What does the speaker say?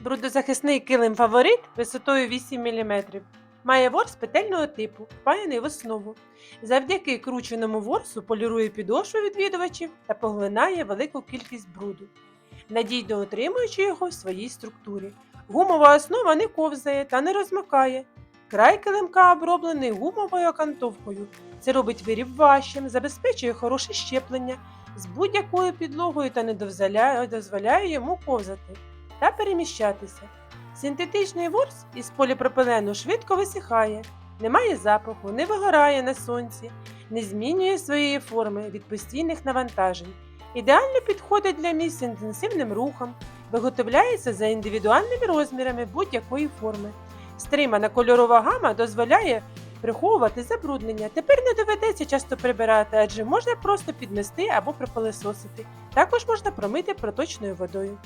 Брудозахисний килим фаворит висотою 8 мм. Має ворс петельного типу, впаяний в основу. Завдяки крученому ворсу полірує підошву відвідувачів та поглинає велику кількість бруду, надійно утримуючи його в своїй структурі. Гумова основа не ковзає та не розмикає. Край килимка оброблений гумовою окантовкою. Це робить виріб важчим, забезпечує хороше щеплення з будь-якою підлогою та не дозволяє йому ковзати та переміщатися. Синтетичний ворс із поліпропилену швидко висихає, не має запаху, не вигорає на сонці, не змінює своєї форми від постійних навантажень. Ідеально підходить для місць з інтенсивним рухом, виготовляється за індивідуальними розмірами будь-якої форми. Стримана кольорова гама дозволяє приховувати забруднення. Тепер не доведеться часто прибирати, адже можна просто підмести або пропилесосити. Також можна промити проточною водою.